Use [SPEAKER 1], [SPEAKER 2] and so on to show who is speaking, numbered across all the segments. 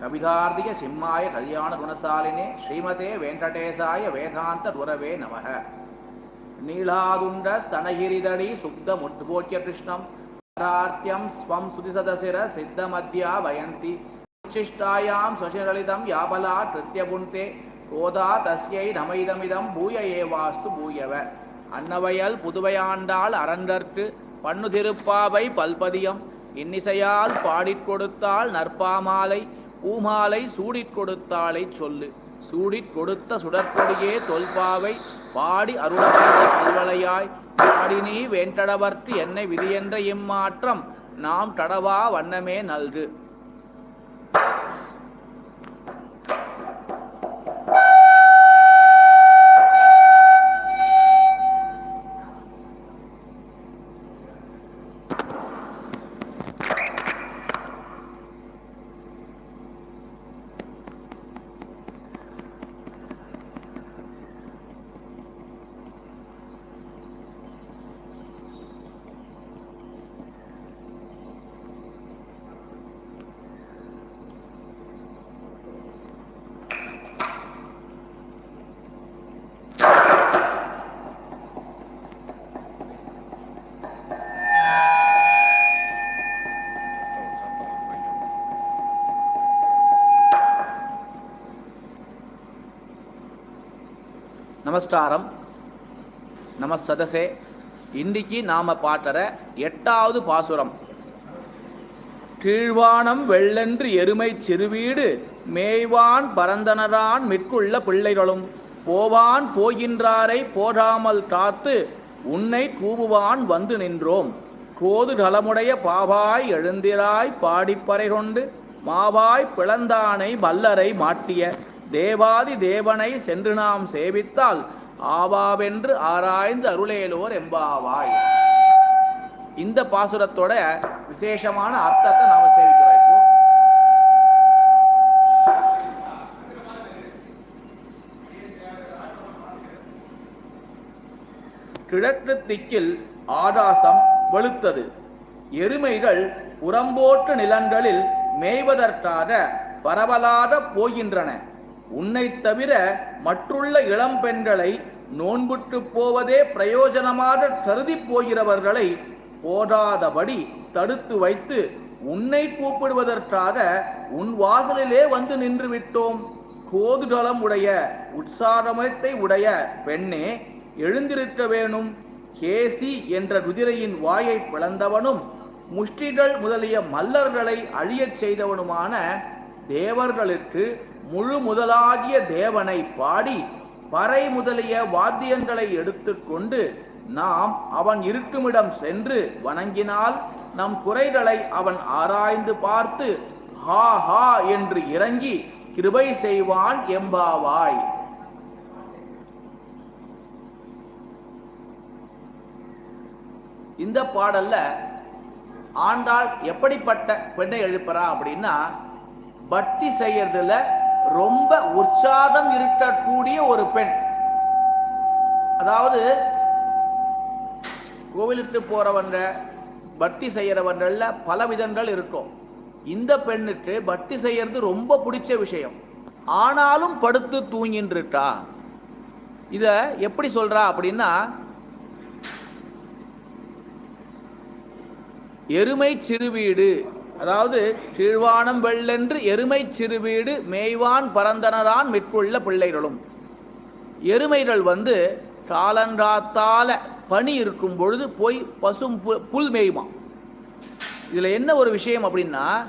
[SPEAKER 1] கவிதார்த்திக சிம்மாய கல்யாண குணசாலினே ஸ்ரீமதே வெங்கடேசாய வேதாந்த குரவே நமக. நீளாதுண்ட ஸ்தனகிரிதடி சுப்த முத்போக்கிய கிருஷ்ணம் பரார்த்தியம் ஸ்வம் சுதிசதசிர சித்தமத்யா வயந்தி உச்சிஷ்டாயாம் ஸ்வசிரலிதம் யாபலா கிருத்தியபுந்தே கோதா தஸ்யை நமைதமிதம் பூய ஏவாஸ்து பூயவ. அன்னவயல் புதுவையாண்டாள் அரண்டற்கு பண்ணு திருப்பாவை பல்பதியம் இன்னிசையால் பாடிக் கொடுத்தாள் நற்பாமாலை பூமாலை சூடிக் கொடுத்தாளை சொல்லு. சூடிக் கொடுத்த சுடற்கொடியே தொல்பாவை பாடி அருளமைந்த பாடி பாடினி வேண்டடவர்க்கு என்னை விதியென்ற இம்மாற்றம் நாம் தடவா வண்ணமே நல்கு. நமஸ்காரம். நம சதசே இன்னைக்கு நாம பாட்டுற எட்டாவது பாசுரம். கீழ்வானம் வெள்ளென்று எருமை சிறுவீடு மேய்வான் பரந்தனரான் மிட்குள்ள பிள்ளைகளும் போவான் போகின்றாரை போடாமல் காத்து உன்னை கூவுவான் வந்து நின்றோம். கோது நலமுடைய பாவாய் எழுந்திராய் பாடிப்பறை கொண்டு மாவாய் பிளந்தானை வல்லரை மாட்டிய தேவாதி தேவனை சென்று நாம் சேவித்தால் ஆவாவென்று ஆராய்ந்து அருளேலோர் எம்பாவாய் இந்த பாசுரத்தோட விசேஷமான அர்த்தத்தை நாம சேவிக்கிறோம் இப்போ. கிழக்கு திக்கில் ஆகாசம் வெளுத்தது. எருமைகள் புறம்போற்று நிலங்களில் மேய்வதற்காக பரவலாக போகின்றன. உன்னைத் தவிர மற்றுள்ள இளம் பெண்களை நோன்புற்று போவதே பிரயோஜனமாக கருதி போகிறவர்களை போடாதபடி தடுத்து வைத்து உன்னை கூப்பிடுவதற்காக உன் வாசலிலே வந்து நின்று விட்டோம். கோதுடலம் உடைய உற்சாகமத்தை உடைய பெண்ணே எழுந்திருக்க வேணும். கேசி என்ற குதிரையின் வாயை பிளந்தவனும் முஷ்டிகள் முதலிய மல்லர்களை அழியச் செய்தவனுமான தேவர்களுக்கு முழு முதலாகிய தேவனை பாடி பறை முதலிய வாத்தியங்களை எடுத்துக்கொண்டு நாம் அவன் இருக்குமிடம் சென்று வணங்கினால் நம் குறைகளை அவன் ஆராய்ந்து பார்த்து ஹா ஹா என்று இறங்கி கிருபை செய்வான் எம்பாவாய். இந்த பாடல்ல ஆண்டாள் எப்படிப்பட்ட பெண்ணை எழுப்புறா அப்படின்னா பக்தி செய்யறதுல ரொம்ப உற்சாகம் இருக்கக்கூடிய ஒரு பெண். அதாவது கோவிலுக்கு போறவங்க பக்தி செய்யறவங்கள்ல பல விதங்கள் இருக்கும். இந்த பெண்ணுக்கு பக்தி செய்யறது ரொம்ப பிடிச்ச விஷயம். ஆனாலும் படுத்து தூங்கின்னு இருக்கா இத எப்படி சொல்றா அப்படின்னா எருமை சிறுவீடு அதாவது கீழ்வானம் வெள்ளென்று எருமை சிறுவீடு மேய்வான் பரந்தனரான் மிட்குள்ள பிள்ளைகளும். எருமைகள் வந்து காலங்காத்தால பனி இருக்கும் பொழுது போய் பசும் பு- புல் மேயுமா? இதில் என்ன ஒரு விஷயம் அப்படின்னா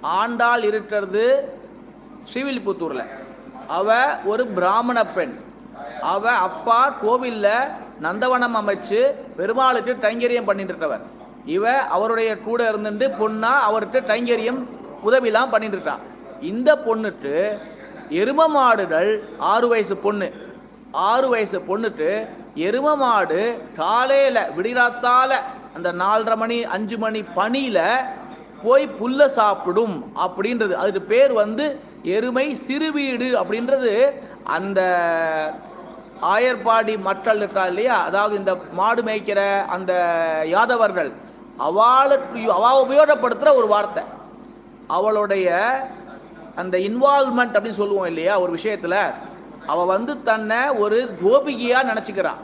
[SPEAKER 1] ஆண்டாள் இருக்கிறது ஸ்ரீவில்லிபுத்தூரில் அவ ஒரு பிராமண பெண். அவ அப்பா கோவிலில் நந்தவனம் அமைச்சு பெருமாளுக்கு கைங்கரியம் பண்ணிட்டு இருக்கவர். இவ அவருடைய கூட இருந்துட்டு பொண்ணா அவருக்கு கைங்கரியம் உதவிலாம் பண்ணிட்டு இருக்கான் இந்த பொண்ணுட்டு எரும மாடுகள் ஆறு வயசு பொண்ணு. ஆறு வயசு பொண்ணுட்டு எரும மாடு காலையில விடிராத்தால அந்த நாலரை மணி அஞ்சு மணி பனியில போய் புல்ல சாப்பிடும் அப்படின்றது. அதுக்கு பேர் வந்து எருமை சிறுவீடு அப்படின்றது. அந்த ஆயர்பாடி மக்கள் இருக்கா இல்லையா? அதாவது இந்த மாடு மேய்க்கிற அந்த யாதவர்கள் அவளுக்கு அவ உபயோகப்படுத்துகிற ஒரு வார்த்தை. அவளுடைய அந்த இன்வால்மெண்ட் அப்படின்னு சொல்லுவோம் இல்லையா ஒரு விஷயத்தில் அவள் வந்து தன்னை ஒரு கோபிகையாக நினச்சிக்கிறான்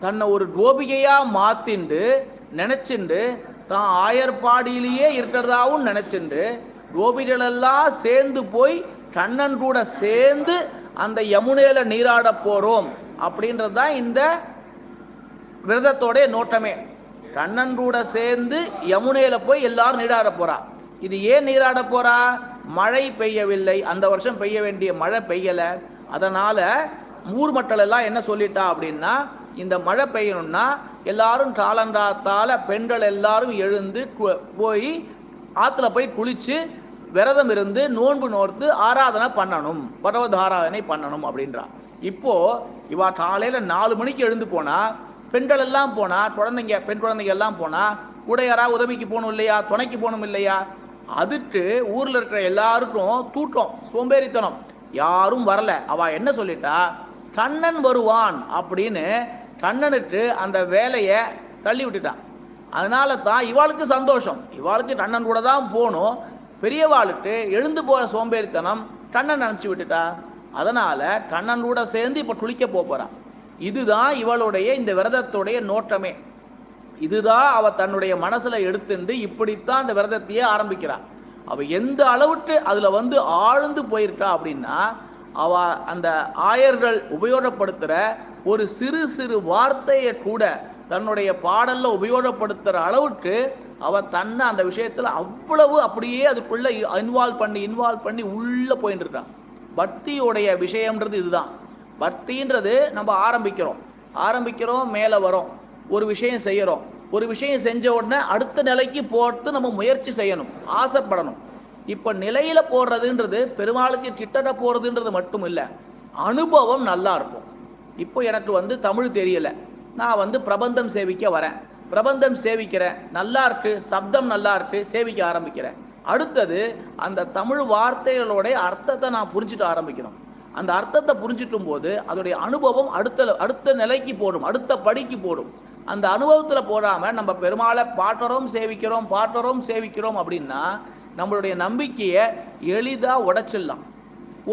[SPEAKER 1] தன்னை ஒரு கோபிகையாக மாற்றிண்டு நினச்சிண்டு தான் ஆயர்பாடியிலேயே இருக்கிறதாவும் நினச்சிண்டு கோபிகளெல்லாம் சேர்ந்து போய் கண்ணன் கூட சேர்ந்து அந்த யமுனையில் நீராட போகிறோம் அப்படின்றது தான் இந்த விரதத்தோடைய நோட்டமே. கண்ணன் கூட சேர்ந்து யமுனையில் போய் எல்லாரும் நீராட போகிறா இது ஏன் நீராட போகிறா மழை பெய்யவில்லை. அந்த வருஷம் பெய்ய வேண்டிய மழை பெய்யலை. அதனால் ஊர் மக்கள் எல்லாம் என்ன சொல்லிட்டா அப்படின்னா இந்த மழை பெய்யணும்னா எல்லாரும் காலண்டாத்தால் பெண்கள் எல்லாரும் எழுந்து போய் ஆற்றுல போய் குளிச்சு விரதம் இருந்து நோன்பு நோர்த்து ஆராதனை பண்ணணும். பகவத் ஆராதனை பண்ணணும் அப்படின்றா. இப்போ இவா காலையில நாலு மணிக்கு எழுந்து போனா பெண்கள் எல்லாம் போனா குழந்தைங்க பெண் குழந்தைங்க எல்லாம் போனா கூட யாராவது உதவிக்கு போகணும் இல்லையா? துணைக்கு போகணும் இல்லையா? அதுக்கு ஊர்ல இருக்கிற எல்லாருக்கும் தூட்டம் சோம்பேறித்தனம். யாரும் வரல. அவ என்ன சொல்லிட்டா? கண்ணன் வருவான் அப்படின்னு கண்ணனுக்கு அந்த வேலையை தள்ளி விட்டுட்டான் அதனால தான் இவாளுக்கு சந்தோஷம். இவாளுக்கு கண்ணன் கூட தான் போகணும். பெரியவாளுக்கு எழுந்து போகிற சோம்பேறித்தனம் கண்ணன் அனுப்பிச்சி விட்டுட்டா? அதனால் கண்ணன் கூட சேர்ந்து இப்போ குளிக்க போகிறான் இதுதான் இவளுடைய இந்த விரதத்துடைய நோட்டமே இதுதான் அவள் தன்னுடைய மனசில் எடுத்துண்டு இப்படித்தான் அந்த விரதத்தையே ஆரம்பிக்கிறாள் அவள் எந்த அளவுக்கு அதில் வந்து ஆழ்ந்து போயிருக்கா அப்படின்னா அவ அந்த ஆயர்கள் உபயோகப்படுத்துகிற ஒரு சிறு சிறு வார்த்தையை கூட தன்னுடைய பாடலில் உபயோகப்படுத்துகிற அளவுக்கு அவன் தன்னை அந்த விஷயத்தில் அவ்வளவு அப்படியே அதுக்குள்ளே இன்வால்வ் பண்ணி இன்வால்வ் பண்ணி உள்ளே போயின்னு இருக்கான். பக்தியுடைய விஷயம்ன்றது இதுதான். பக்தின்றது நம்ம ஆரம்பிக்கிறோம். ஆரம்பிக்கிறோம் மேலே வரோம். ஒரு விஷயம் செய்கிறோம் ஒரு விஷயம் செஞ்ச உடனே அடுத்த நிலைக்கு போட்டு நம்ம முயற்சி செய்யணும். ஆசைப்படணும். இப்போ நிலையில் போடுறதுன்றது பெருமாளுக்கு கிட்டட போகிறதுன்றது மட்டும் இல்லை அனுபவம் நல்லா இருக்கும். இப்போ எனக்கு வந்து தமிழ் தெரியலை. நான் வந்து பிரபந்தம் சேவிக்க வரேன். பிரபந்தம் சேவிக்கிறேன். நல்லா இருக்கு. சப்தம் நல்லா இருக்கு. சேவிக்க ஆரம்பிக்கிறேன். அடுத்தது அந்த தமிழ் வார்த்தைகளோட அர்த்தத்தை நான் புரிஞ்சுட்டு ஆரம்பிக்கணும். அந்த அர்த்தத்தை புரிஞ்சிட்டும் போது அதோடைய அனுபவம் அடுத்த அடுத்த நிலைக்கு போடும். அடுத்த படிக்கு போடும். அந்த அனுபவத்தில் போடாமல் நம்ம பெருமாளை பாட்டரும் சேவிக்கிறோம் பாட்டரும் சேவிக்கிறோம் அப்படின்னா நம்மளுடைய நம்பிக்கையை எளிதாக உடைச்சிடலாம்.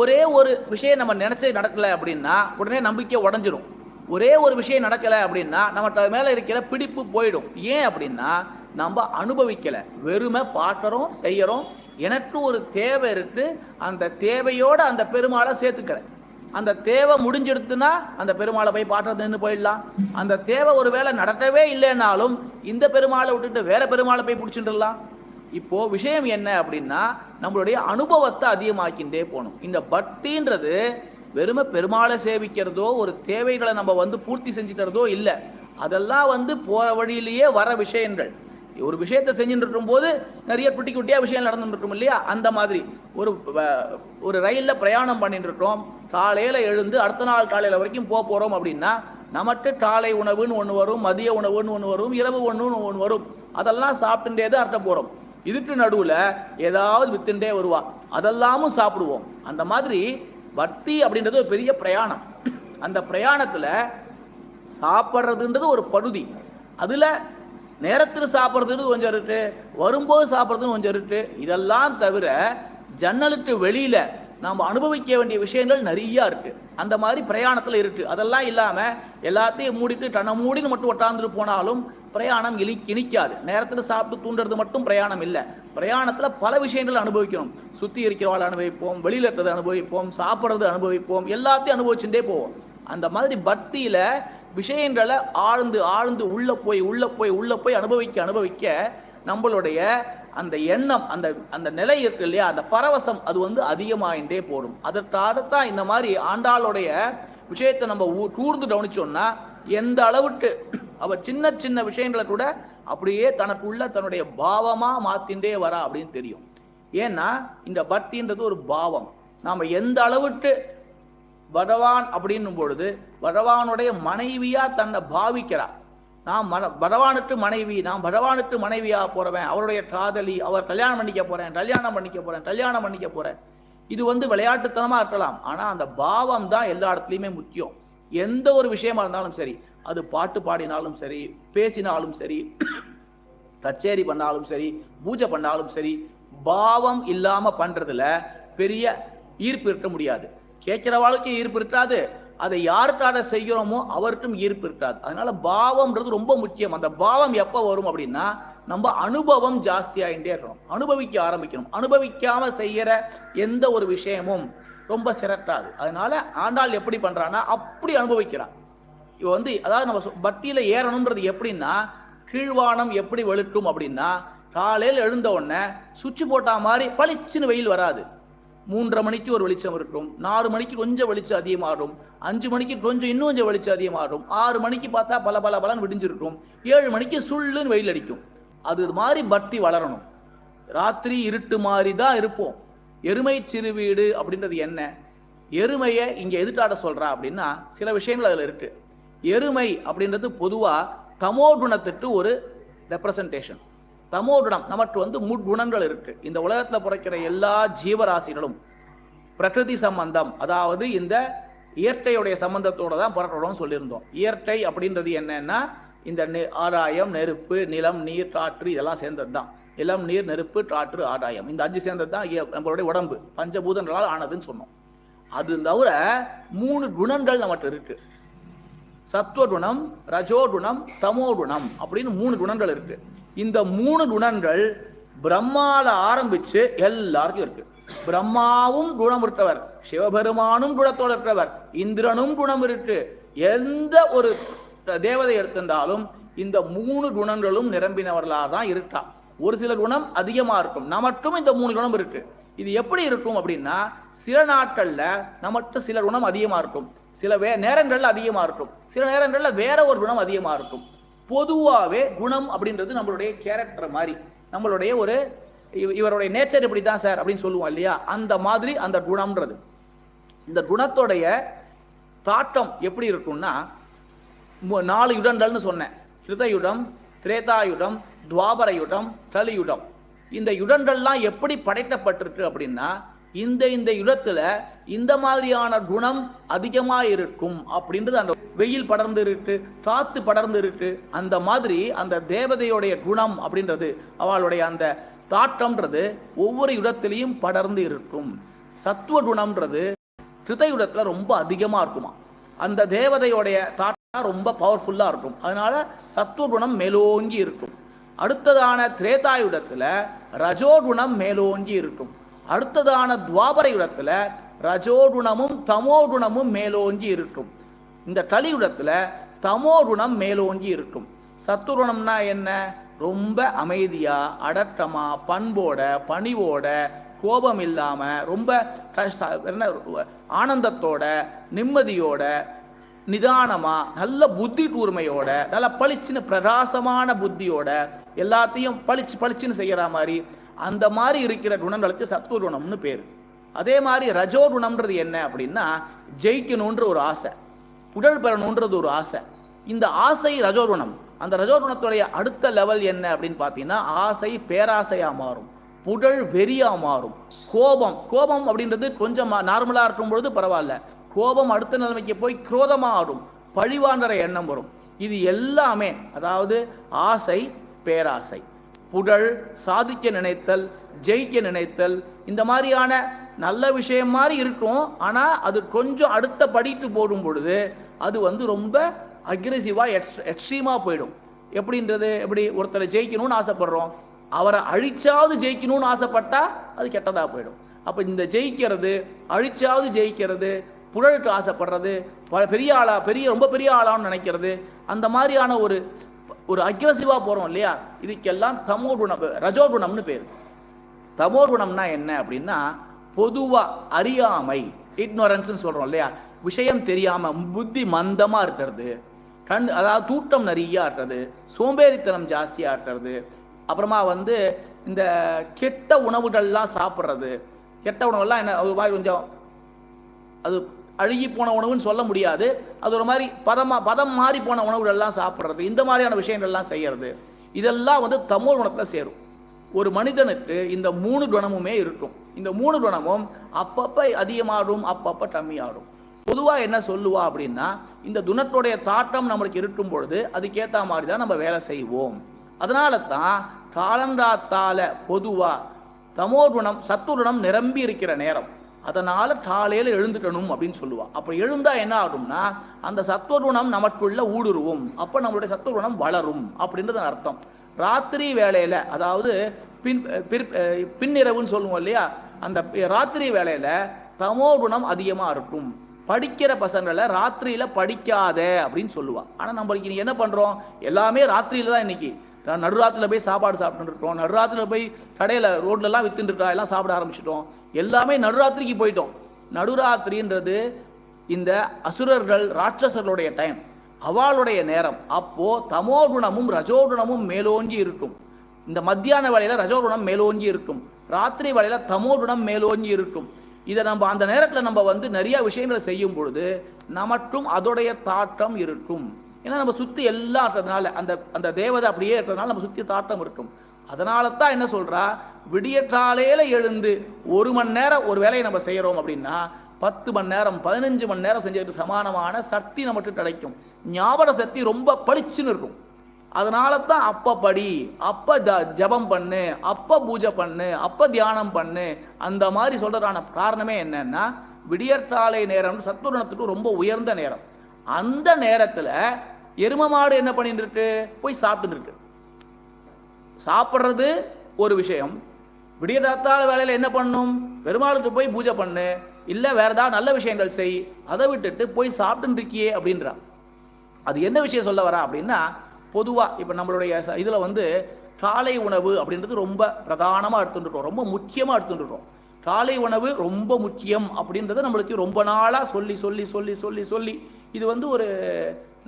[SPEAKER 1] ஒரே ஒரு விஷயம் நம்ம நினச்சி நடக்கலை அப்படின்னா உடனே நம்பிக்கை உடஞ்சிரும். ஒரே ஒரு விஷயம் நடக்கலை அப்படின்னா நம்மகிட்ட மேலே இருக்கிற பிடிப்பு போயிடும். ஏன் அப்படின்னா நம்ம அனுபவிக்கலை. வெறுமை பார்க்குறோம் செய்கிறோம் எனக்கு ஒரு தேவை இருக்கு. அந்த தேவையோடு அந்த பெருமாளை சேர்த்துக்கிறேன். அந்த தேவை முடிஞ்சிடுத்துனா அந்த பெருமாளை போய் பாட்டுறது நின்று போயிடலாம். அந்த தேவை ஒரு வேளை நடக்கவே இல்லைன்னாலும் இந்த பெருமாளை விட்டுட்டு வேற பெருமாளை போய் பிடிச்சிட்டுலாம் இப்போ விஷயம் என்ன அப்படின்னா நம்மளுடைய அனுபவத்தை அதிகமாக்கின்றே போகணும். இந்த பக்தின்றது வெறுமை பெருமாளை சேவிக்கிறதோ ஒரு தேவைகளை நம்ம வந்து பூர்த்தி செஞ்சுக்கிறதோ இல்லை. அதெல்லாம் வந்து போகிற வழியிலேயே வர விஷயங்கள். ஒரு விஷயத்தை செஞ்சுட்டு இருக்கும்போது நிறைய குட்டி குட்டியாக விஷயம் நடந்துட்டு இருக்கும் இல்லையா? அந்த மாதிரி. ஒரு வ- ஒரு ரயிலில் பிரயாணம் பண்ணிட்டு இருக்கோம் காலையில் எழுந்து அடுத்த நாள் காலையில் வரைக்கும் போக போகிறோம் அப்படின்னா நமக்கு காலை உணவுன்னு ஒன்று வரும் மதிய உணவுன்னு ஒன்று வரும் இரவு ஒன்றுன்னு ஒன்று வரும். அதெல்லாம் சாப்பிட்டுட்டே தான் அர்த்த போகிறோம் இதுக்கு நடுவில் ஏதாவது வித்துண்டே வருவா. அதெல்லாமும் சாப்பிடுவோம். அந்த மாதிரி பக்தி அப்படின்றது ஒரு பெரிய பிரயாணம். அந்த பிரயாணத்தில் சாப்பிட்றதுன்றது ஒரு பகுதி. அதில் நேரத்தில் சாப்பிட்றதுன்னு கொஞ்சம் இருக்கு வரும்போது சாப்பிட்றதுன்னு கொஞ்சம் இருக்கு. இதெல்லாம் தவிர ஜன்னலுக்கு வெளியில் நாம் அனுபவிக்க வேண்டிய விஷயங்கள் நிறைய இருக்கு. அந்த மாதிரி பிரயாணத்தில் இருக்கு. அதெல்லாம் இல்லாமல் எல்லாத்தையும் மூடிட்டு தன்னை மூடின்னு மட்டும் ஒட்டாந்துட்டு போனாலும் பிரயாணம் இனி இனிக்காது. நேரத்தில் சாப்பிட்டு தூண்டுறது மட்டும் பிரயாணம் இல்லை. பிரயாணத்தில் பல விஷயங்கள் அனுபவிக்கணும். சுற்றி இருக்கிறவாள் அனுபவிப்போம் வெளியில் இருக்கிறத அனுபவிப்போம் சாப்பிட்றது அனுபவிப்போம் எல்லாத்தையும் அனுபவிச்சுட்டே போவோம். அந்த மாதிரி பக்தியில் விஷயங்களை ஆழ்ந்து ஆழ்ந்து உள்ளே போய் உள்ளே போய் உள்ளே போய் அனுபவிக்க அனுபவிக்க நம்மளுடைய அந்த எண்ணம் அந்த அந்த நிலை இருக்கு இல்லையா? அந்த பரவசம் அது வந்து அதிகமாயின்றே போடும். அதற்காக தான் இந்த மாதிரி ஆண்டாளுடைய விஷயத்தை நம்ம ஊ- கூர்ந்து கவனிச்சோம்னா எந்த அளவுக்கு அவர் சின்ன சின்ன விஷயங்களை கூட அப்படியே தனக்குள்ள தன்னுடைய பாவமா மாத்தின்றே வரா அப்படின்னு தெரியும். ஏன்னா இந்த பக்தின்றது ஒரு பாவம். நாம எந்த அளவுக்கு பகவான் அப்படின்னும் பொழுது பகவானுடைய மனைவியா தன்னை பாவிக்கிறா. நான் மன பகவானுக்கு மனைவி நான் பகவானுக்கு மனைவியாக போகிறவன் அவருடைய காதலி அவர் கல்யாணம் பண்ணிக்க போகிறேன் கல்யாணம் பண்ணிக்க போகிறேன் கல்யாணம் பண்ணிக்க போகிறேன் இது வந்து விளையாட்டுத்தனமாக இருக்கலாம். ஆனால் அந்த பாவம் தான் எல்லா இடத்துலையுமே முக்கியம். எந்த ஒரு விஷயமா இருந்தாலும் சரி அது பாட்டு பாடினாலும் சரி பேசினாலும் சரி கச்சேரி பண்ணாலும் சரி பூஜை பண்ணாலும் சரி பாவம் இல்லாமல் பண்ணுறதுல பெரிய ஈர்ப்பு இருக்க முடியாது. கேட்குற வாழ்க்கை ஈர்ப்பு இருக்காது. அதை யார்கிட்ட செய்கிறோமோ அவர்கிட்டும் ஈர்ப்பு இருக்காது. அதனால பாவம்ன்றது ரொம்ப முக்கியம். அந்த பாவம் எப்போ வரும் அப்படின்னா நம்ம அனுபவம் ஜாஸ்தியாயிட்டே இருக்கணும் அனுபவிக்க ஆரம்பிக்கணும். அனுபவிக்காம செய்யற எந்த ஒரு விஷயமும் ரொம்ப சிரட்டாது. அதனால ஆண்டாள் எப்படி பண்றான்னா அப்படி அனுபவிக்கிறான் இவ வந்து அதாவது நம்ம பக்தியில ஏறணுன்றது எப்படின்னா கீழ்வானம் எப்படி வெளுக்கும் அப்படின்னா காலையில் எழுந்த உடனே சுவிட்ச் போட்டா மாதிரி பளிச்சுன்னு வெயில் வராது. மூன்றரை மணிக்கு ஒரு வெளிச்சம் இருக்கும் நாலு மணிக்கு கொஞ்சம் வெளிச்சம் அதிகமாகும். அஞ்சு மணிக்கு கொஞ்சம் இன்னும் கொஞ்சம் வெளிச்சம் அதிகமாகும். ஆறு மணிக்கு பார்த்தா பல பல பலன் விடிஞ்சிருக்கும். ஏழு மணிக்கு சுள்ளுன்னு வெயில் அடிக்கும். அது மாதிரி பக்தி வளரணும். ராத்திரி இருட்டு மாதிரி தான் இருப்போம். எருமை சிறுவீடு அப்படின்றது என்ன? எருமையை இங்கே எதிர்த்தாட சொல்கிறா அப்படின்னா சில விஷயங்கள் அதில் இருக்குது எருமை அப்படின்றது பொதுவாக தமோ குணத்துக்கு ஒரு ரெப்ரசன்டேஷன் தமோகுணம் நமக்கு வந்து முட்குணங்கள் இருக்கு. இந்த உலகத்தில் பிறக்கிற எல்லா ஜீவராசிகளும் பிரகிருதி சம்பந்தம் அதாவது இந்த இயற்கையுடைய சம்பந்தத்தோட தான் பிறக்கிறோம் சொல்லியிருந்தோம். இயற்கை அப்படின்றது என்னன்னா இந்த நெ- ஆகாயம் நெருப்பு நிலம் நீர் காற்று இதெல்லாம் சேர்ந்தது தான். நிலம் நீர் நெருப்பு காற்று ஆதாயம். இந்த அஞ்சு சேர்ந்தது தான் நம்மளுடைய உடம்பு. பஞ்சபூதங்களால் ஆனதுன்னு சொன்னோம். அது தவிர மூணு குணங்கள் நமக்கு இருக்கு. சத்வகுணம் ரஜோகுணம் தமோகுணம் அப்படின்னு மூணு குணங்கள் இருக்குது இந்த மூணு குணங்கள் பிரம்மால ஆரம்பிச்சு எல்லாருக்கும் இருக்கு. பிரம்மாவும் குணம் இருக்கவர் சிவபெருமானும் குணத்தோடு இருக்கவர் இந்திரனும் குணம் இருக்கு. எந்த ஒரு தேவதை எடுத்திருந்தாலும் இந்த மூணு குணங்களும் நிரம்பினவர்களாக தான் இருக்கா. ஒரு சில குணம் அதிகமா இருக்கும். நமக்கும் இந்த மூணு குணம் இருக்கு. இது எப்படி இருக்கும் அப்படின்னா சில நாட்கள்ல நமக்கு சில குணம் அதிகமா இருக்கும். சில வே நேரங்கள்ல அதிகமா இருக்கும். சில நேரங்கள்ல வேற ஒரு குணம் அதிகமா இருக்கும். பொதுவாகவே குணம் அப்படின்றது நம்மளுடைய கேரக்டர் மாதிரி. நம்மளுடைய ஒரு இவருடைய நேச்சர் இப்படி தான் சார் அப்படின்னு சொல்லுவோம் இல்லையா? அந்த மாதிரி அந்த குணம்ன்றது. இந்த குணத்தோடைய தாட்டம் எப்படி இருக்கும்னா மு- நாலு யுடங்கள்னு சொன்னேன். கிருதயுடம் திரேதாயுடம் துவாபரயுடம் கலியுடம் இந்த யுடங்கள்லாம் எப்படி படைக்கப்பட்டிருக்கு அப்படின்னா இந்த இந்த இடத்துல இந்த மாதிரியான குணம் அதிகமா இருக்கும் அப்படின்றது அந்த வெயில் படர்ந்து இருக்கு காத்து படர்ந்து இருக்கு அந்த மாதிரி அந்த தேவதையுடைய குணம் அப்படின்றது அவளுடைய அந்த தாட்டம்ன்றது ஒவ்வொரு இடத்துலையும் படர்ந்து இருக்கும் சத்துவ குணம்ன்றது கிருதயுடத்துல ரொம்ப அதிகமா இருக்குமா. அந்த தேவதையுடைய தாட்டா ரொம்ப பவர்ஃபுல்லா இருக்கும். அதனால சத்துவகுணம் மேலோங்கி இருக்கும். அடுத்ததான திரேதாயுடத்துல ரஜோகுணம் மேலோங்கி இருக்கும். அடுத்ததான துவாபர யுடத்துல ரஜோகுணமும் தமோகுணமும் மேலோங்கி இருக்கும். இந்த கலியுடத்துல தமோகுணம் மேலோங்கி இருக்கும். சத்துருணம்னா என்ன? ரொம்ப அமைதியா அடக்கமா பண்போட பணிவோட கோபம் இல்லாம ரொம்ப கஷ்ட- என்ன ஆனந்தத்தோட நிம்மதியோட நிதானமா நல்ல புத்தி கூர்மையோட நல்ல பளிச்சுன்னு பிரகாசமான புத்தியோட எல்லாத்தையும் பளிச்சு பளிச்சுன்னு செய்யற மாதிரி அந்த மாதிரி இருக்கிற குணங்களுக்கு சத்துவ குணம்னு பேர். அதே மாதிரி ரஜோ குணம்ன்றது என்ன அப்படின்னா ஜெயிக்கணுன்ற ஒரு ஆசை புகழ் பெறணுன்றது ஒரு ஆசை. இந்த ஆசை ரஜோகுணம் அந்த ரஜோகுணத்துடைய அடுத்த லெவல் என்ன அப்படின்னு பார்த்தீங்கன்னா ஆசை பேராசையாக மாறும் புகழ் வெறியாக மாறும் கோபம். கோபம் அப்படின்றது கொஞ்சம் நார்மலாக இருக்கும் பொழுது பரவாயில்ல. கோபம் அடுத்த நிலைமைக்கு போய் குரோதமாக ஆடும் பழிவான்ற எண்ணம் வரும். இது எல்லாமே அதாவது ஆசை பேராசை. புகழ் சாதிக்க நினைத்தல் ஜெயிக்க நினைத்தல் இந்த மாதிரியான நல்ல விஷயம் மாதிரி இருக்கும். ஆனால் அது கொஞ்சம் அடுத்த படிட்டு போடும் பொழுது அது வந்து ரொம்ப அக்ரசிவாக எக்ஸ் எக்ஸ்ட்ரீமாக போயிடும். எப்படின்றது? எப்படி? ஒருத்தரை ஜெயிக்கணும்னு ஆசைப்படுறோம். அவரை அழிச்சாவது ஜெயிக்கணும்னு ஆசைப்பட்டா அது கெட்டதாக போயிடும். அப்போ இந்த ஜெயிக்கிறது அழிச்சாவது ஜெயிக்கிறது புழலுக்கு ஆசைப்படுறது ப- பெரிய ஆளா பெரிய ரொம்ப பெரிய ஆளான்னு நினைக்கிறது அந்த மாதிரியான ஒரு ஒரு அக்ரஸிவாக போகிறோம் இல்லையா? இதுக்கெல்லாம் தமோ குணம் ரஜோ குணம்னு பேர். தமோ குணம்னா என்ன அப்படின்னா பொதுவாக அறியாமை இக்னோரன்ஸ்னு சொல்கிறோம் இல்லையா? விஷயம் தெரியாமல் புத்தி மந்தமாக இருக்கிறது. கண் அதாவது தூட்டம் நிறையா இருக்கிறது சோம்பேறித்தனம் ஜாஸ்தியாக இருக்கிறது. அப்புறமா வந்து இந்த கெட்ட உணவுகள்லாம் சாப்பிட்றது. கெட்ட உணவெல்லாம் என்ன அது மாதிரி கொஞ்சம் அது அழுகி போன உணவுன்னு சொல்ல முடியாது. அது ஒரு மாதிரி பதமா பதம் மாறி போன உணவுகள்லாம் சாப்பிட்றது இந்த மாதிரியான விஷயங்கள்லாம் செய்யறது. இதெல்லாம் வந்து தமோ குணத்தில் சேரும். ஒரு மனிதனுக்கு இந்த மூணு குணமுமே இருக்கும். இந்த மூணு குணமும் அப்பப்போ அதிகமாகும் அப்பப்போ கம்மியாகும். பொதுவாக என்ன சொல்லுவா அப்படின்னா இந்த குணத்துடைய தாட்டம் நம்மளுக்கு இருக்கும் பொழுது அதுக்கேற்ற மாதிரி தான் நம்ம வேலை செய்வோம். அதனால தான் காலங்காத்தால பொதுவாக தமோ குணம் சத்துருணம் நிரம்பி இருக்கிற நேரம். அதனால காலையில் எழுந்துக்கணும் அப்படின்னு சொல்லுவா. அப்போ எழுந்தா என்ன ஆகும்னா அந்த சத்துவகுணம் நமக்குள்ள ஊடுருவும். அப்போ நம்மளுடைய சத்துவகுணம் வளரும் அப்படின்றது அர்த்தம். ராத்திரி வேலையில் அதாவது பின் பிற் பின்னிரவுன்னு சொல்லுவோம் இல்லையா? அந்த ராத்திரி வேலையில் தமோ குணம் அதிகமாக இருக்கும். படிக்கிற பசங்களை ராத்திரியில் படிக்காத அப்படின்னு சொல்லுவாள் ஆனால் நம்மளுக்கு இன்னைக்கு என்ன பண்ணுறோம் எல்லாமே ராத்திரியில் தான் இன்னைக்கு. நான் நடுராத்தில் போய் சாப்பாடு சாப்பிட்டுருக்கோம் நடுராத்திரில போய் கடையில் ரோட்லலாம் வித்துட்டு இருக்கா எல்லாம் சாப்பிட ஆரம்பிச்சிட்டோம். எல்லாமே நடுராத்திரிக்கு போயிட்டோம். நடுராத்திரின்றது இந்த அசுரர்கள் ராட்சசர்களுடைய டைம் அவளுடைய நேரம். அப்போ தமோ குணமும் ரஜோகுணமும் மேலோங்கி இருக்கும். இந்த மத்தியான வேலையில ரஜோகுணம் மேலோங்கி இருக்கும். ராத்திரி வேலையில தமோ குணம் மேலோங்கி இருக்கும். இதை நம்ம அந்த நேரத்தில் நம்ம வந்து நிறைய விஷயங்களை செய்யும் பொழுது நமக்கும் அதோடைய தாக்கம் இருக்கும். ஏன்னா நம்ம சுற்றி எல்லாம் இருக்கிறதுனால அந்த அந்த தேவதை அப்படியே இருக்கிறதுனால நம்ம சுற்றி தாட்டம் இருக்கும். அதனால தான் என்ன சொல்கிறா விடியற்றாலையில் எழுந்து ஒரு மணி நேரம் ஒரு வேலையை நம்ம செய்கிறோம் அப்படின்னா பத்து மணி நேரம் பதினஞ்சு மணி நேரம் செஞ்சதுக்கு சமானமான சக்தி நமக்கு கிடைக்கும். ஞாபக சக்தி ரொம்ப பளிச்சுன்னு இருக்கும். அதனால தான் அப்போ படி அப்போ ஜ ஜபம் பண்ணு அப்போ பூஜை பண்ணு அப்போ தியானம் பண்ணு. அந்த மாதிரி சொல்கிறதான காரணமே என்னன்னா விடியற்காலை நேரம் சத்துரணத்துக்கு ரொம்ப உயர்ந்த நேரம். அந்த நேரத்தில் எரும மாடு என்ன பண்ணிட்டு இருக்கு போய் சாப்பிட்டு இருக்கு சாப்பிட்றது ஒரு விஷயம். விடியற்கால வேலையில் என்ன பண்ணும்? பெருமாளுக்கு போய் பூஜை பண்ணு. இல்லை வேற ஏதாவது நல்ல விஷயங்கள் செய். அதை விட்டுட்டு போய் சாப்பிட்டு இருக்கியே அப்படின்றா. அது என்ன விஷயம் சொல்ல வரா அப்படின்னா பொதுவாக இப்போ நம்மளுடைய இதில் வந்து காலை உணவு அப்படின்றது ரொம்ப பிரதானமாக எடுத்துட்டுருக்கோம் ரொம்ப முக்கியமாக எடுத்துட்டுருக்கோம் காலை உணவு ரொம்ப முக்கியம் அப்படின்றத நம்மளுக்கு ரொம்ப நாளாக சொல்லி சொல்லி சொல்லி சொல்லி சொல்லி இது வந்து ஒரு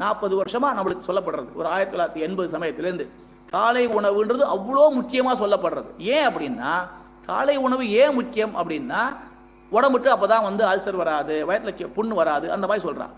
[SPEAKER 1] நாற்பது வருஷமாக நம்மளுக்கு சொல்லப்படுறது. ஒரு ஆயிரத்தி தொள்ளாயிரத்தி எண்பது சமயத்துலேருந்து காலை உணவுன்றது அவ்வளோ முக்கியமாக சொல்லப்படுறது. ஏன் அப்படின்னா காலை உணவு ஏன் முக்கியம் அப்படின்னா உடம்புட்டு அப்போ தான் வந்து அல்சர் வராது வயத்தில் புண்ணு வராது அந்த மாதிரி சொல்கிறான்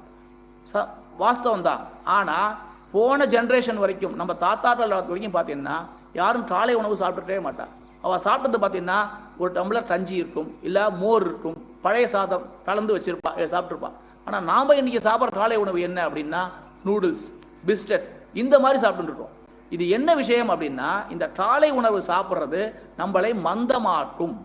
[SPEAKER 1] ச வாஸ்தவம் தான் ஆனால் போன ஜென்ரேஷன் வரைக்கும் நம்ம தாத்தாக்கள் வரைக்கும் பார்த்தீங்கன்னா யாரும் காலை உணவு சாப்பிட்டுட்டே மாட்டான். அவள் சாப்பிட்டது பார்த்தீங்கன்னா ஒரு டம்ளர் கஞ்சி இருக்கும் இல்லை மோர் இருக்கும் பழைய சாதம் கலந்து வச்சிருப்பா சாப்பிட்ருப்பான் ஆனால் நாம் இன்றைக்கி சாப்பிட்ற காலை உணவு என்ன அப்படின்னா நூடுல்ஸ் பிஸ்கட் இந்த மாதிரி சாப்பிட்டுருக்கோம் இது என்ன விஷயம் அப்படின்னா இந்த காலை உணவு சாப்பிட்றது நம்மளை மந்தமாக்கும்.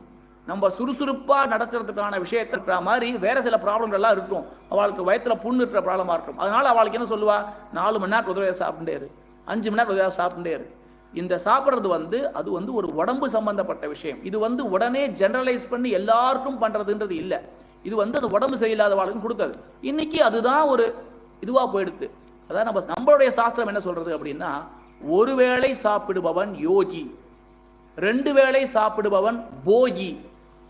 [SPEAKER 1] நம்ம சுறுசுறுப்பாக நடக்கிறதுக்கான விஷயத்த இருக்கிற மாதிரி வேறு சில ப்ராப்ளங்கள்லாம் இருக்கும். அவளுக்கு வயத்தில் புண்ணு இருக்கிற ப்ராப்ளமாக இருக்கும். அதனால் அவளுக்கு என்ன சொல்லுவா? நாலு மணி நேரம் உதவியாக சாப்பிட்டே இரு. அஞ்சு மணி நேரம் உதவியாக சாப்பிட்டே இரு. இந்த சாப்பிட்றது வந்து அது வந்து ஒரு உடம்பு சம்பந்தப்பட்ட விஷயம். இது வந்து உடனே ஜெனரலைஸ் பண்ணி எல்லாருக்கும் பண்ணுறதுன்றது இல்லை. இது வந்து அது உடம்பு சரியில்லாத வாழ்க்கை கொடுத்தது இன்னைக்கு அதுதான் ஒரு இதுவாக போயிடுது. அதான் நம்ம நம்மளுடைய சாஸ்திரம் என்ன சொல்றது அப்படின்னா ஒரு வேளை சாப்பிடுபவன் யோகி ரெண்டு வேளை சாப்பிடுபவன் போகி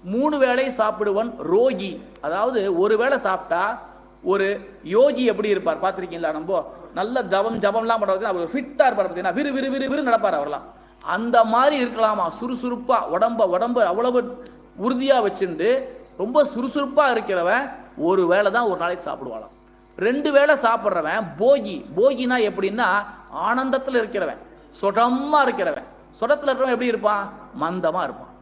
[SPEAKER 1] மூணு வேளை சாப்பிடுவன் ரோகி. அதாவது ஒரு வேளை சாப்பிட்டா ஒரு யோகி எப்படி இருப்பார் பார்த்துருக்கீங்களா நம்ம? நல்ல தவம் ஜபம்லாம் பண்ணுறது அவர் ஃபிட்டாக இருப்பார் பார்த்தீங்கன்னா விறு விறு விறு விறு நடப்பார் அவர்லாம். அந்த மாதிரி இருக்கலாமா? சுறுசுறுப்பாக உடம்ப உடம்பு அவ்வளவு உறுதியாக வச்சுட்டு ரொம்ப சுறுசுறுப்பாக இருக்கிறவன் ஒரு வேளை தான் ஒரு நாளைக்கு சாப்பிடுவாளாம். ரெண்டு வேளை சாப்பிட்றவன் போகி போகினா எப்படின்னா ஆனந்தத்தில் இருக்கிறவன் சுடமாக இருக்கிறவன். சுடத்தில் இருக்கிறவன் எப்படி இருப்பான்? மந்தமாக இருப்பான்.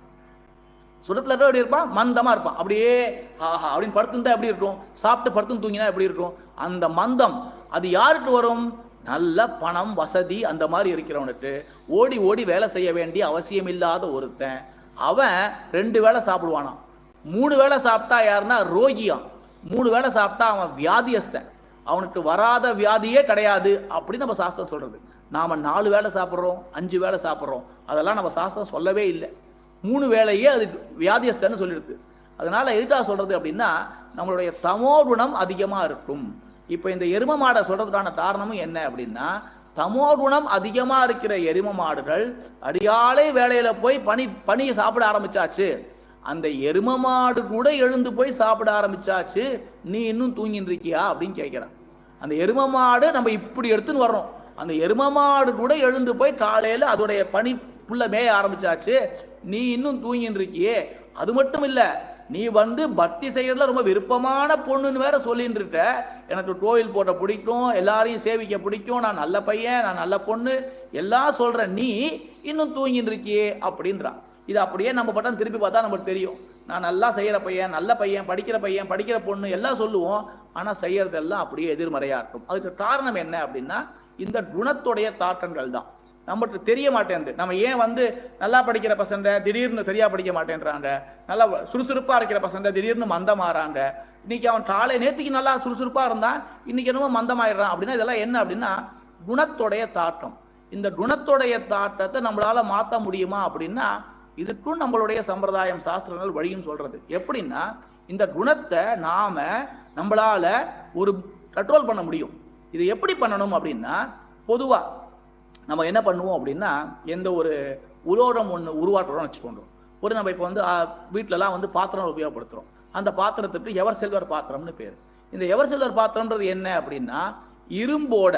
[SPEAKER 1] சுடத்தில் இருக்கிறவன் எப்படி இருப்பான்? மந்தமாக இருப்பான். அப்படியே ஆஹா அப்படின்னு படுத்துருந்தா எப்படி இருக்கும்? சாப்பிட்டு படுத்துன்னு தூங்கினா எப்படி இருக்கும்? அந்த மந்தம் அது யாருக்கு வரும்? நல்ல பணம் வசதி அந்த மாதிரி இருக்கிறவனுக்கு. ஓடி ஓடி வேலை செய்ய வேண்டிய அவசியம் இல்லாத ஒருத்தன். அவன் ரெண்டு வேளை சாப்பிடுவானாம். மூணு வேளை சாப்பிட்டா யாருன்னா ரோகியான் மூணு வேளை சாப்பிட்டா அவன் வியாதியஸ்தன். அவனுக்கு வராத வியாதியே கிடையாது அப்படின்னு நம்ம சாஸ்திரம் சொல்கிறது நாம் நாலு வேளை சாப்பிட்றோம் அஞ்சு வேளை சாப்பிட்றோம். அதெல்லாம் நம்ம சாஸ்திரம் சொல்லவே இல்லை. மூணு வேளையே அது வியாதியஸ்தன்னு சொல்லிடுது அதனால் எதுக்காக சொல்கிறது அப்படின்னா நம்மளுடைய தமோ குணம் அதிகமாக இருக்கும். இப்போ இந்த எரும மாடை சொல்கிறதுக்கான காரணமும் என்ன அப்படின்னா தமோ குணம் அதிகமாக இருக்கிற எரும மாடுகள் அடியாலை வேலையில் போய் பனி பனியை சாப்பிட ஆரம்பிச்சாச்சு. அந்த எரும மாடு கூட எழுந்து போய் சாப்பிட ஆரம்பிச்சாச்சு நீ இன்னும் தூங்கின்னு இருக்கியா அப்படின்னு கேட்குறான். அந்த எரும மாடு நம்ம இப்படி எடுத்துன்னு வர்றோம். அந்த எரும மாடு கூட எழுந்து போய் காலையில் அதோடைய பனி புள்ள மேய ஆரம்பிச்சாச்சு நீ இன்னும் தூங்கின்னு இருக்கியே அது மட்டும் இல்லை நீ வந்து பக்தி செய்யறதுல ரொம்ப விருப்பமான பொண்ணுன்னு வேற சொல்லிட்டு இருக்க எனக்கு கோயில் போட்ட பிடிக்கும் எல்லாரையும் சேவிக்க பிடிக்கும் நான் நல்ல பையன் நான் நல்ல பொண்ணு எல்லாம் சொல்ற நீ இன்னும் தூங்கின்னு இருக்கியே அப்படின்றான் இது அப்படியே நம்ம பட்டம் திருப்பி பார்த்தா நமக்கு தெரியும். நான் நல்லா செய்கிற பையன் நல்ல பையன் படிக்கிற பையன் படிக்கிற பொண்ணு எல்லாம் சொல்லுவோம். ஆனால் செய்கிறதெல்லாம் அப்படியே எதிர்மறையாக இருக்கும். அதுக்கு காரணம் என்ன அப்படின்னா இந்த குணத்துடைய தாக்கங்கள் தான். நம்மளுக்கு தெரிய மாட்டேங்குது. நம்ம ஏன் வந்து நல்லா படிக்கிற பசங்க திடீர்னு சரியாக படிக்க மாட்டேன்றாங்க? நல்லா சுறுசுறுப்பாக இருக்கிற பசங்க திடீர்னு மந்தமாறாங்க? இன்னைக்கு அவன் காலை நேற்றுக்கு நல்லா சுறுசுறுப்பாக இருந்தான் இன்னைக்கு என்னமோ மந்தமாயிடுறான் அப்படின்னா இதெல்லாம் என்ன அப்படின்னா குணத்தோடைய தாட்டம் இந்த குணத்தோடைய தாட்டத்தை நம்மளால் மாற்ற முடியுமா அப்படின்னா இதுக்கும் நம்மளுடைய சம்பிரதாயம் சாஸ்திரங்கள் வழியும் சொல்றது. எப்படின்னா இந்த குணத்தை நாம நம்மளால ஒரு கண்ட்ரோல் பண்ண முடியும். இது எப்படி பண்ணணும் அப்படின்னா பொதுவா நம்ம என்ன பண்ணுவோம் அப்படின்னா எந்த ஒரு உலோகம் ஒன்று உருவாக்குறோம்னு வச்சுக்கோண்டோம் ஒரு நம்ம இப்போ வந்து வீட்டிலலாம் வீட்லலாம் வந்து பாத்திரம் உபயோகப்படுத்துகிறோம் அந்த பாத்திரத்துக்கு எவர் செல்வர் பாத்திரம்னு பேர். இந்த எவர் சில்வர் பாத்திரம்ன்றது என்ன அப்படின்னா இரும்போட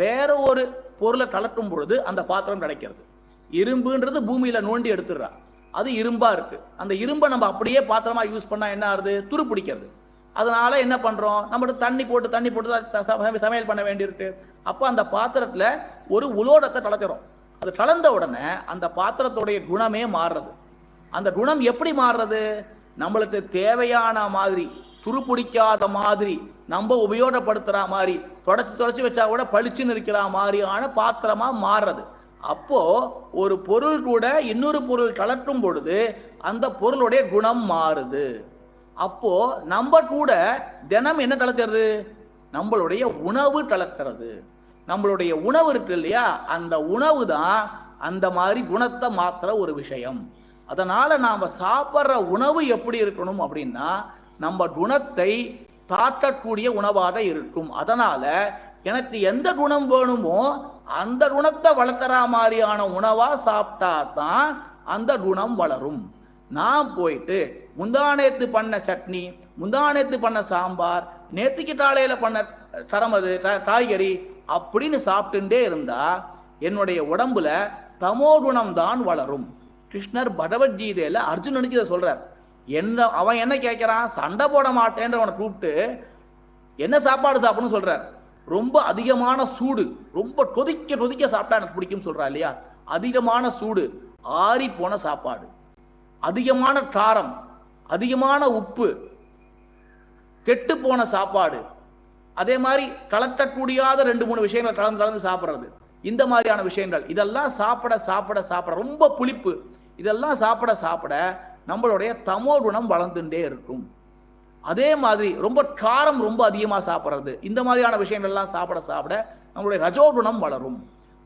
[SPEAKER 1] வேற ஒரு பொருளை கலக்கும் பொழுது அந்த பாத்திரம் கிடைக்கிறது. இரும்புன்றது பூமியில நோண்டி எடுத்துடுறா. அது இரும்பா இருக்கு. அந்த இரும்பை நம்ம அப்படியே பாத்திரமா யூஸ் பண்ணா என்ன ஆகுது துரு பிடிக்கிறது. அதனால என்ன பண்றோம்? நம்மளுக்கு தண்ணி போட்டு தண்ணி போட்டு தான் சமையல் பண்ண வேண்டியிருக்கு. அப்போ அந்த பாத்திரத்துல ஒரு உலோடத்தை கலக்கிறோம். அது கலந்த உடனே அந்த பாத்திரத்துடைய குணமே மாறுறது. அந்த குணம் எப்படி மாறுறது? நம்மளுக்கு தேவையான மாதிரி துருப்பிடிக்காத மாதிரி நம்ம உபயோகப்படுத்துகிற மாதிரி தொடச்சி தொடச்சி வச்சா கூட பளிச்சுன்னு இருக்கிற மாதிரியான பாத்திரமா மாறுறது. அப்போ ஒரு பொருள் கூட இன்னொரு பொருள் கலட்டும் பொழுது அந்த பொருளுடைய குணம் மாறுது. அப்போ நம்ம கூட தினம் என்ன கலக்கிறது நம்மளுடைய உணவு கலக்கிறது நம்மளுடைய உணவு இருக்கு இல்லையா? அந்த உணவு தான் அந்த மாதிரி குணத்தை மாத்திர ஒரு விஷயம். அதனால நாம சாப்பிட்ற உணவு எப்படி இருக்கணும் அப்படின்னா நம்ம குணத்தை தாட்டக்கூடிய உணவாக இருக்கும். அதனால எனக்கு எந்த குணம் வேணுமோ அந்த குணத்தை வளர்க்குற மாதிரியான உணவா சாப்பிட்டா தான் அந்த குணம் வளரும். நான் போயிட்டு முந்தானேத்து பண்ண சட்னி முந்தானேத்து பண்ண சாம்பார் நேற்றுக்கு காலையில பண்ண தரமது காய்கறி அப்படின்னு சாப்பிட்டுட்டே இருந்தா என்னுடைய உடம்புல தமோ குணம் தான் வளரும். கிருஷ்ணர் பகவத்கீதையில அர்ஜுனனுக்கு இதை சொல்றார். என்ன அவன் என்ன கேட்கிறான்? சண்டை போட மாட்டேன்றவனை கூப்பிட்டு என்ன சாப்பாடு சாப்பிடணும்னு சொல்றார். ரொம்ப அதிகமான சூடு ரொம்ப கொதிக்க கொதிக்க சாப்பிட்டா எனக்கு பிடிக்கும் சொல்றா இல்லையா? அதிகமான சூடு ஆறி போன சாப்பாடு. அதிகமான காரம் அதிகமான உப்பு கெட்டு போன சாப்பாடு. அதே மாதிரி கலட்டக்கூடியாத ரெண்டு மூணு விஷயங்கள் கலந்து கலந்து சாப்பிட்றது. இந்த மாதிரியான விஷயங்கள். இதெல்லாம் சாப்பிட சாப்பிட சாப்பிட ரொம்ப புளிப்பு. இதெல்லாம் சாப்பிட சாப்பிட நம்மளுடைய தமோ குணம் வளர்ந்துட்டே இருக்கும். அதே மாதிரி ரொம்ப காரம் ரொம்ப அதிகமாக சாப்பிட்றது. இந்த மாதிரியான விஷயங்கள்லாம் சாப்பிட சாப்பிட நம்மளுடைய ரஜோகுணம் வளரும்.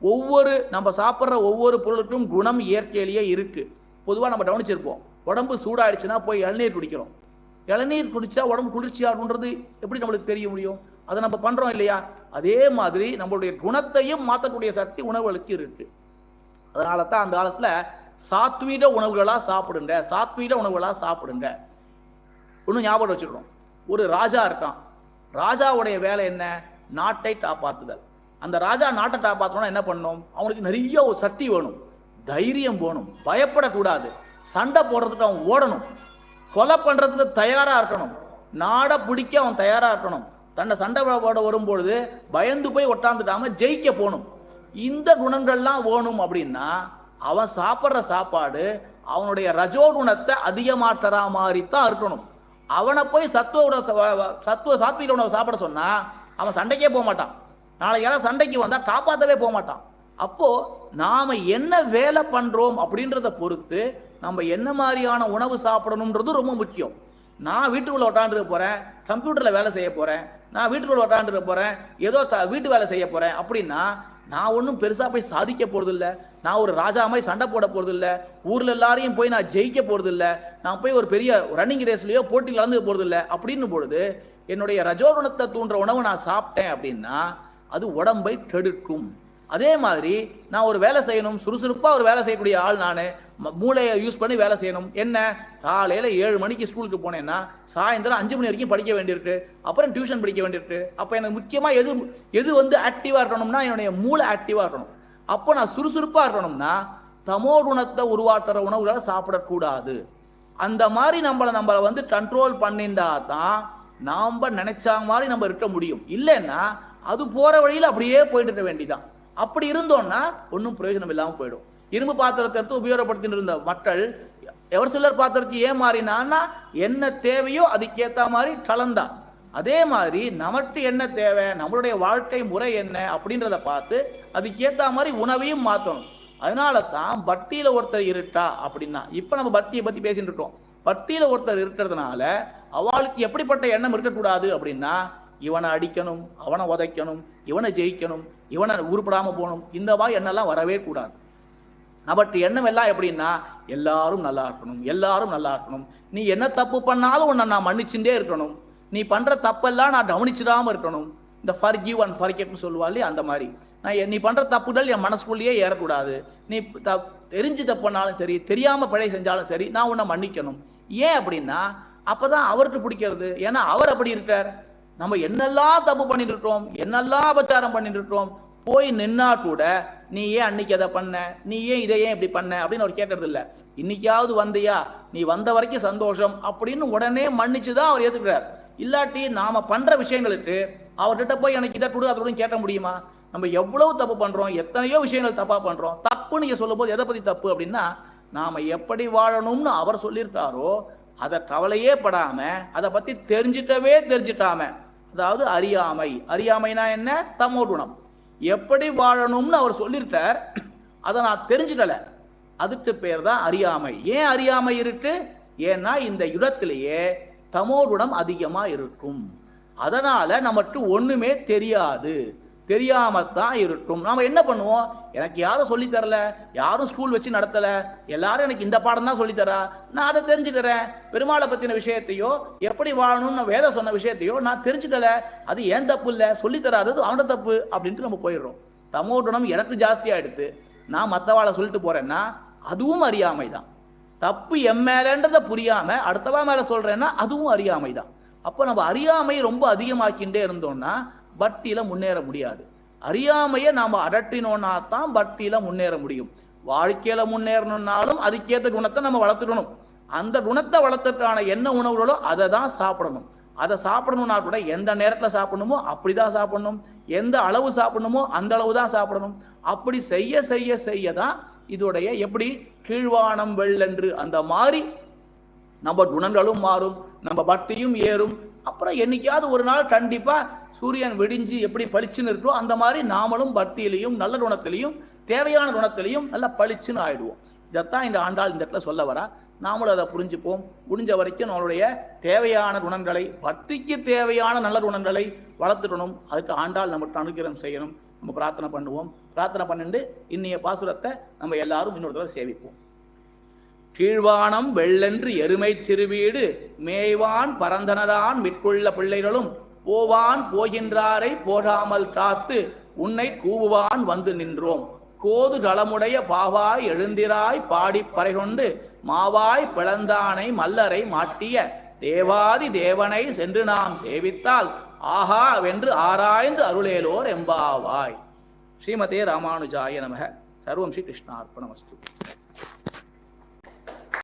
[SPEAKER 1] ஒவ்வொரு நம்ம சாப்பிட்ற ஒவ்வொரு பொருளுக்கும் குணம் இயற்கையிலேயே இருக்குது பொதுவாக நம்ம கவனிச்சிருப்போம். உடம்பு சூடாயிடுச்சுன்னா போய் இளநீர் குடிக்கிறோம். இளநீர் குடித்தா உடம்பு குளிர்ச்சியாகுன்றது எப்படி நம்மளுக்கு தெரிய முடியும்? அதை நம்ம பண்ணுறோம் இல்லையா? அதே மாதிரி நம்மளுடைய குணத்தையும் மாற்றக்கூடிய சக்தி உணவுகளுக்கு இருக்குது அதனால தான் அந்த காலத்தில் சாத்வீக உணவுகளாக சாப்பிடுங்க. சாத்வீக உணவுகளாக சாப்பிடுங்க. ஒன்றும் ஞாபகம் வச்சுக்கணும். ஒரு ராஜா இருக்கான். ராஜாவுடைய வேலை என்ன? நாட்டை காப்பாற்றுதல். அந்த ராஜா நாட்டை காப்பாற்றணும்னா என்ன பண்ணணும்? அவனுக்கு நிறைய ஒரு சக்தி வேணும். தைரியம் வேணும். பயப்படக்கூடாது. சண்டை போடுறதுக்கு அவன் ஓடணும். கொலை பண்ணுறதுக்கு தயாராக இருக்கணும். நாடை பிடிக்க அவன் தயாராக இருக்கணும். தன்னை சண்டை போட வரும்பொழுது பயந்து போய் ஒட்டாந்துட்டாம ஜெயிக்க போகணும். இந்த குணங்கள்லாம் வேணும் அப்படின்னா அவன் சாப்பிட்ற சாப்பாடு அவனுடைய ரஜோ குணத்தை அதிகமாட்டுற மாதிரி தான் இருக்கணும். அவனை போய் சத்துவ உணவு சத்துவ சாத்வீக உணவை சாப்பிட சொன்னா அவன் சண்டைக்கே போக மாட்டான். நாளைக்கு யாராவது சண்டைக்கு வந்தா காப்பாற்றவே போக மாட்டான். அப்போ நாம என்ன வேலை பண்றோம் அப்படின்றத பொறுத்து நம்ம என்ன மாதிரியான உணவு சாப்பிடணுன்றது ரொம்ப முக்கியம். நான் வீட்டுக்குள்ள உட்காந்துருக்க போறேன் கம்ப்யூட்டர்ல வேலை செய்ய போறேன் நான் வீட்டுக்குள்ள உட்காந்துருக்க போறேன் ஏதோ த- வீட்டு வேலை செய்ய போறேன் அப்படின்னா நான் ஒன்றும் பெருசாக போய் சாதிக்க போகிறதில்ல நான் ஒரு ராஜா மாதிரி சண்டை போட போகிறதில்ல ஊரில் எல்லாரையும் போய் நான் ஜெயிக்க போகிறதில்ல நான் போய் ஒரு பெரிய ரன்னிங் ரேஸ்லையோ போட்டியில் கலந்து போகிறதில்ல அப்படின்னு பொழுது என்னுடைய ரஜோகுணத்தை தூண்டுற உணவு நான் சாப்பிட்டேன் அப்படின்னா அது உடம்பை கெடுக்கும். அதே மாதிரி நான் ஒரு வேலை செய்யணும் சுறுசுறுப்பாக ஒரு வேலை செய்யக்கூடிய ஆள் நான் மூளையை யூஸ் பண்ணி வேலை செய்யணும். என்ன? காலையில் ஏழு மணிக்கு ஸ்கூலுக்கு போனேன்னா சாயந்தரம் அஞ்சு மணி வரைக்கும் படிக்க வேண்டியிருக்கு. அப்புறம் டியூஷன் படிக்க வேண்டியிருக்கு. அப்போ எனக்கு முக்கியமாக எது எது வந்து ஆக்டிவாக இருக்கணும்னா என்னுடைய மூளை ஆக்டிவாக இருக்கணும். அப்போ நான் சுறுசுறுப்பாக இருக்கணும்னா தமோ குணத்தை உருவாக்குற உணவுகளை சாப்பிடக்கூடாது. அந்த மாதிரி நம்மளை நம்மளை வந்து கண்ட்ரோல் பண்ணிண்டா தான் நாம் நினைச்ச மாதிரி நம்ம இருக்க முடியும். இல்லைன்னா அது போகிற வழியில் அப்படியே போயிட்டு இருக்க வேண்டிதான். அப்படி இருந்தோம்னா ஒன்றும் பிரயோஜனம் இல்லாமல் போயிடும். இரும்பு பாத்திரத்தை எடுத்து உபயோகப்படுத்திட்டு இருந்த மக்கள் எவர் சிலர் பாத்திரத்துக்கு ஏன் மாறினான்னா என்ன தேவையோ அதுக்கேற்ற மாதிரி கலந்தா. அதே மாதிரி நமக்கு என்ன தேவை நம்மளுடைய வாழ்க்கை முறை என்ன அப்படின்றத பார்த்து அதுக்கேற்ற மாதிரி உணவையும் மாற்றணும் அதனால தான் பக்தியில் ஒருத்தர் இருட்டா அப்படின்னா இப்போ நம்ம பக்தியை பற்றி பேசிட்டு இருக்கோம். பக்தியில் ஒருத்தர் இருக்கிறதுனால அவளுக்கு எப்படிப்பட்ட எண்ணம் இருக்கக்கூடாது அப்படின்னா இவனை அடிக்கணும் அவனை உதைக்கணும் இவனை ஜெயிக்கணும் இவனை உருப்படாமல் போகணும் இந்த மாதிரி எண்ணெல்லாம் வரவே கூடாது. நமக்கு எண்ணம் எல்லாம் எப்படின்னா எல்லாரும் நல்லா இருக்கணும் எல்லாரும் நல்லா இருக்கணும். நீ என்ன தப்பு பண்ணாலும் உன்னை நான் மன்னிச்சுட்டே இருக்கணும். நீ பண்ற தப்பெல்லாம் நான் கவனிச்சிடாம இருக்கணும். இந்த ஃபர் கிவ் அண்ட் ஃபர்கெட்னு சொல்லுவாள் அந்த மாதிரி. நான் நீ பண்ற தப்புகள் என் மனசுக்குள்ளேயே ஏறக்கூடாது. நீ த தெரிஞ்சு தப்புனாலும் சரி தெரியாம பிழை செஞ்சாலும் சரி நான் உன்னை மன்னிக்கணும். ஏன் அப்படின்னா அப்பதான் அவருக்கு பிடிக்கிறது. ஏன்னா அவர் அப்படி இருக்கார். நம்ம என்னெல்லாம் தப்பு பண்ணிட்டு இருக்கோம் என்னெல்லாம் அபச்சாரம் பண்ணிட்டு இருக்கோம் போய் நின்னா கூட நீ ஏன் அன்னைக்கு அதை பண்ண? நீ ஏன் இதை ஏன் இப்படி பண்ண? அப்படின்னு அவர் கேட்டது இல்லை இன்னைக்காவது வந்தியா? நீ வந்த வரைக்கும் சந்தோஷம் அப்படின்னு உடனே மன்னிச்சு தான் அவர் ஏத்துக்கிறார். இல்லாட்டி நாம பண்ற விஷயங்களுக்கு அவர்கிட்ட போய் எனக்கு இதை கொடு அதை கேட்ட முடியுமா? நம்ம எவ்வளவு தப்பு பண்றோம் எத்தனையோ விஷயங்கள் தப்பா பண்றோம். தப்பு நீங்க சொல்லும் போது எதை பத்தி தப்பு அப்படின்னா நாம எப்படி வாழணும்னு அவர் சொல்லியிருக்காரோ அதை கவலையே படாம அதை பத்தி தெரிஞ்சிட்டவே தெரிஞ்சிட்டாம அதாவது அறியாமை. அறியாமைனா என்ன? தமோ குணம் எப்படி வாழணும்னு அவர் சொல்லியிருக்கார் அதை நான் தெரிஞ்சுக்கல. அதுக்கு பேர் தான் அறியாமை. ஏன் அறியாமை இருக்கு? ஏன்னா இந்த இடத்திலேயே தமோகுணம் அதிகமாக இருக்கும். அதனால நமக்கு ஒண்ணுமே தெரியாது. தெரியாமத்தான் இருக்கும் நாம என்ன பண்ணுவோம்? எனக்கு யாரும் சொல்லித்தரல யாரும் ஸ்கூல் வச்சு நடத்தல. எல்லாரும் எனக்கு இந்த பாடம் தான் சொல்லித்தரா நான் அதை தெரிஞ்சுக்கிறேன். பெருமாளை பத்தின விஷயத்தையோ எப்படி வாழணும்னு வேத சொன்ன விஷயத்தையோ நான் தெரிஞ்சுக்கல. அது ஏன் தப்பு இல்லை? சொல்லித்தராதது அவனோட தப்பு அப்படின்ட்டு நம்ம போயிடுறோம். தமோகுணம் எனக்கு ஜாஸ்தியாயிடுத்து. நான் மற்றவாளை சொல்லிட்டு போறேன்னா அதுவும் அறியாமை தான் தப்பு எம் மேலன்றதை புரியாம அடுத்தவா மேல சொல்றேன்னா அதுவும் அறியாமை தான் அப்போ நம்ம அறியாமை ரொம்ப அதிகமாக்கிண்டே இருந்தோம்னா பக்தியில முன்னேற முடியாது. அறியாமையை நாம் அடற்றினோன்னா தான் பக்தியில முன்னேற முடியும். வாழ்க்கையில முன்னேறணும்னாலும் அதுக்கேற்ற குணத்தை நம்ம வளர்த்துக்கணும். அந்த குணத்தை வளர்த்துக்கான என்ன உணவுகளோ அதை தான் சாப்பிடணும். அதை சாப்பிடணும்னா கூட எந்த நேரத்தில் சாப்பிடணுமோ அப்படிதான் சாப்பிடணும். எந்த அளவு சாப்பிடணுமோ அந்த அளவு தான் சாப்பிடணும். அப்படி செய்ய செய்ய செய்ய தான் இதோடைய எப்படி கீழ்வானம் வெள்ளென்று அந்த மாதிரி நம்ம குணங்களும் மாறும். நம்ம பக்தியும் ஏறும். அப்புறம் என்னைக்காவது ஒரு நாள் கண்டிப்பா சூரியன் வெடிஞ்சு எப்படி பளிச்சுன்னு இருக்கோ அந்த மாதிரி நாமளும் பக்தியிலையும் நல்ல குணத்திலையும் தேவையான குணத்திலையும் நல்லா பளிச்சுன்னு ஆயிடுவோம். இதைத்தான் இந்த ஆண்டாள் இந்த இடத்துல சொல்ல வரா. நாமளும் அதை புரிஞ்சுப்போம். முடிஞ்ச வரைக்கும் நம்மளுடைய தேவையான குணங்களை பக்திக்கு தேவையான நல்ல குணங்களை வளர்த்துக்கணும். அதுக்கு ஆண்டாள் நம்மகிட்ட அனுகிரகம் செய்யணும். நம்ம பிரார்த்தனை பண்ணுவோம். பிரார்த்தனை பண்ணிட்டு இன்னைய பாசுரத்தை நம்ம எல்லாரும் இன்னொரு தடவை சேவிப்போம். கீழ்வானம் வெள்ளென்று எருமை சிறுவீடு மேய்வான் பரந்தனரான் மிட்கொள்ள பிள்ளைகளும் போவான் போகின்றாரை போகாமல் காத்து உன்னை கூவுவான் வந்து நின்றோம். கோது களமுடைய பாவாய் எழுந்திராய் பாடி பறைகொண்டு மாவாய் பிளந்தானை மல்லரை மாட்டிய தேவாதி தேவனை சென்று நாம் சேவித்தால் ஆஹா வென்று ஆராய்ந்து அருளேலோர் எம்பாவாய். ஸ்ரீமதே ராமானுஜாய நமக. சர்வம் ஸ்ரீ கிருஷ்ணார்ப்பணமஸ்து